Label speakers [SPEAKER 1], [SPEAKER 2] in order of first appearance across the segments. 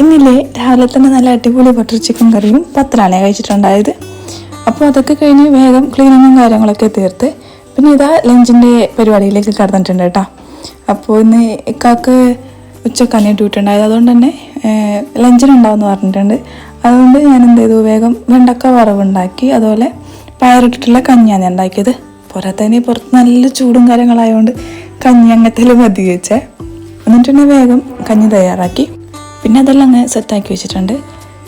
[SPEAKER 1] ഇന്നില്ലേ രാവിലെ തന്നെ നല്ല അടിപൊളി ബട്ടർ ചിക്കൻ കറിയും പത്തനാണ് കഴിച്ചിട്ടുണ്ടായത്. അപ്പോൾ അതൊക്കെ കഴിഞ്ഞ് വേഗം ക്ലീനിങ്ങും കാര്യങ്ങളൊക്കെ തീർത്ത് പിന്നെ ഇതാ ലഞ്ചിന്റെ പരിപാടിയിലേക്ക് കടന്നിട്ടുണ്ട് കേട്ടോ. അപ്പോൾ ഇന്ന് ഇക്കാക്ക് ഉച്ചക്കന്നെ ഡ്യൂട്ടി ഉണ്ടായത് അതുകൊണ്ട് തന്നെ ലഞ്ചിനുണ്ടാവുമെന്ന് പറഞ്ഞിട്ടുണ്ട്. അതുകൊണ്ട് ഞാൻ എന്ത് ചെയ്തു? വേഗം വെണ്ടക്ക വറവുണ്ടാക്കി അതുപോലെ പയറിട്ടിട്ടുള്ള കഞ്ഞിയാണ് ഞാൻ ഉണ്ടാക്കിയത് പോരാത്തതിന് പുറത്ത് നല്ല ചൂടും കാര്യങ്ങളായതുകൊണ്ട് കഞ്ഞി അങ്ങനത്തെ മതി വെച്ചേ. എന്നിട്ടുണ്ടെങ്കിൽ വേഗം കഞ്ഞി തയ്യാറാക്കി. പിന്നെ അതെല്ലാം അങ്ങ് സെറ്റാക്കി വെച്ചിട്ടുണ്ട്.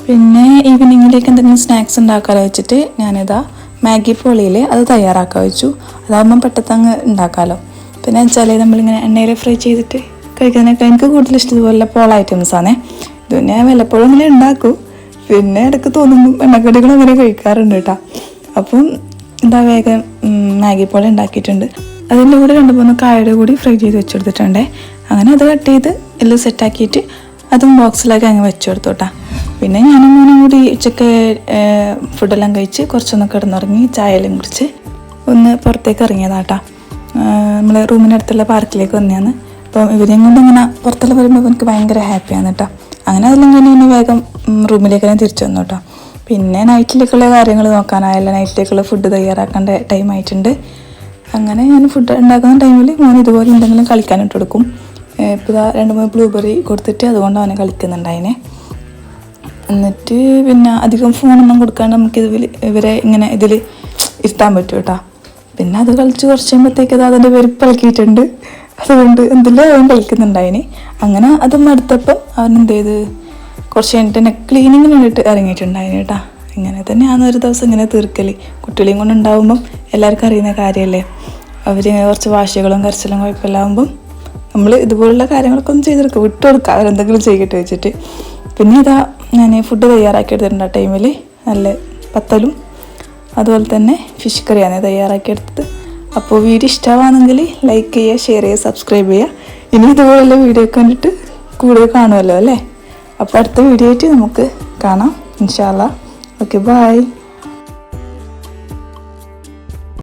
[SPEAKER 1] പിന്നെ ഈവനിങ്ങിലേക്ക് എന്തെങ്കിലും സ്നാക്സ് ഉണ്ടാക്കാലോ വെച്ചിട്ട് ഞാനിതാ മാഗി പോളിയിൽ അത് തയ്യാറാക്കാൻ വെച്ചു. അതാകുമ്പം പെട്ടെന്ന് ഉണ്ടാക്കാമല്ലോ പിന്നെ വെച്ചാൽ നമ്മളിങ്ങനെ എണ്ണയിൽ ഫ്രൈ ചെയ്തിട്ട് കഴിക്കുന്നതിനൊക്കെ എനിക്ക് കൂടുതൽ ഇഷ്ടം ഇതുപോലെ പോള ഐറ്റംസ് ആണേ. ഇത് ഞാൻ വല്ലപ്പോഴും ഇങ്ങനെ ഉണ്ടാക്കും. പിന്നെ ഇടയ്ക്ക് തോന്നുന്നു എണ്ണക്കടികൾ അങ്ങനെ കഴിക്കാറുണ്ട് കേട്ടോ. അപ്പം എന്താ വേഗം മാഗി പോലെ ഉണ്ടാക്കിയിട്ടുണ്ട്. അതിന്റെ കൂടെ രണ്ട് മൂന്ന് കായയുടെ കൂടി ഫ്രൈ ചെയ്ത് വെച്ചെടുത്തിട്ടുണ്ടേ അങ്ങനെ അത് കട്ട് ചെയ്ത് എല്ലാം സെറ്റാക്കിയിട്ട് അതും ബോക്സിലാക്കി അങ്ങ് വെച്ചു കൊടുത്തോട്ടാ. പിന്നെ ഞാനും മോനും കൂടി ഉച്ചയ്ക്ക് ഫുഡെല്ലാം കഴിച്ച് കുറച്ചൊന്ന് കിടന്നുറങ്ങി ചായയെല്ലാം കുടിച്ച് ഒന്ന് പുറത്തേക്ക് ഇറങ്ങിയതാട്ടാ. നമ്മളെ റൂമിനടുത്തുള്ള പാർക്കിലേക്ക് വന്നതാണ്. അപ്പം ഇവരെയും കൊണ്ട് ഇങ്ങനെ പുറത്തെല്ലാം വരുമ്പോൾ എനിക്ക് ഭയങ്കര ഹാപ്പിയാണ് കേട്ടോ. അങ്ങനെ അതെല്ലാം കഴിഞ്ഞ് ഇനി വേഗം റൂമിലേക്ക് തന്നെ തിരിച്ചു വന്നു കേട്ടോ. പിന്നെ നൈറ്റിലേക്കുള്ള കാര്യങ്ങൾ നോക്കാനായല്ല നൈറ്റിലേക്കുള്ള ഫുഡ് തയ്യാറാക്കേണ്ട ടൈം ആയിട്ടുണ്ട്. അങ്ങനെ ഞാൻ ഫുഡ് ഉണ്ടാക്കുന്ന ടൈമിൽ മോൻ ഇതുപോലെ എന്തെങ്കിലും കളിക്കാനിട്ട് കൊടുക്കും. ഇപ്പോൾ രണ്ട് മൂന്ന് ബ്ലൂബെറി കൊടുത്തിട്ട് അതുകൊണ്ട് അവനെ കളിക്കുന്നുണ്ടായിനെ. എന്നിട്ട് പിന്നെ അധികം ഫോണൊന്നും കൊടുക്കാണ്ട് നമുക്ക് ഇതിൽ ഇവരെ ഇങ്ങനെ ഇതിൽ ഇരുത്താൻ പറ്റും കേട്ടോ പിന്നെ അത് കളിച്ച് കുറച്ച് കഴിയുമ്പോഴത്തേക്ക് അത് അതിന്റെ വെരുപ്പ് ഇളക്കിയിട്ടുണ്ട് അതുകൊണ്ട് എന്തെല്ലാം അവൻ കളിക്കുന്നുണ്ടായിന്. അങ്ങനെ അത് മടുത്തപ്പം അവൻ എന്ത് ചെയ്ത്? കുറച്ച് കഴിഞ്ഞിട്ട് തന്നെ ക്ലീനിങ്ങിന് വേണ്ടിയിട്ട് ഇറങ്ങിയിട്ടുണ്ടായിന് കേട്ടോ ഇങ്ങനെ തന്നെയാണ് ഒരു ദിവസം ഇങ്ങനെ തീർക്കൽ കുട്ടികളെയും കൊണ്ട് ഉണ്ടാവുമ്പം എല്ലാവർക്കും അറിയുന്ന കാര്യമല്ലേ? അവർ കുറച്ച് വാശികളും കരച്ചിലും കുഴപ്പമില്ലാകുമ്പം നമ്മൾ ഇതുപോലുള്ള കാര്യങ്ങളൊക്കെ ഒന്ന് ചെയ്തെടുക്കുക വിട്ടു കൊടുക്കുക അവരെന്തെങ്കിലും ചെയ്യട്ടെ വെച്ചിട്ട്. പിന്നെ ഇതാ ഞാൻ ഫുഡ് തയ്യാറാക്കി എടുത്തിട്ടുണ്ട് ആ ടൈമിൽ നല്ല പത്തലും അതുപോലെ തന്നെ ഫിഷ് കറിയാണ് തയ്യാറാക്കി എടുത്തത് അപ്പോൾ വീഡിയോ ഇഷ്ടമാണെങ്കിൽ ലൈക്ക് ചെയ്യുക ഷെയർ ചെയ്യുക സബ്സ്ക്രൈബ് ചെയ്യുക. ഇനി ഇതുപോലുള്ള വീഡിയോ കണ്ടിട്ട് കൂടുതൽ കാണുമല്ലോ അല്ലേ? അപ്പോൾ അടുത്ത വീഡിയോ ആയിട്ട് നമുക്ക് കാണാം. ഇൻഷാല്ല ഓക്കെ ബായ്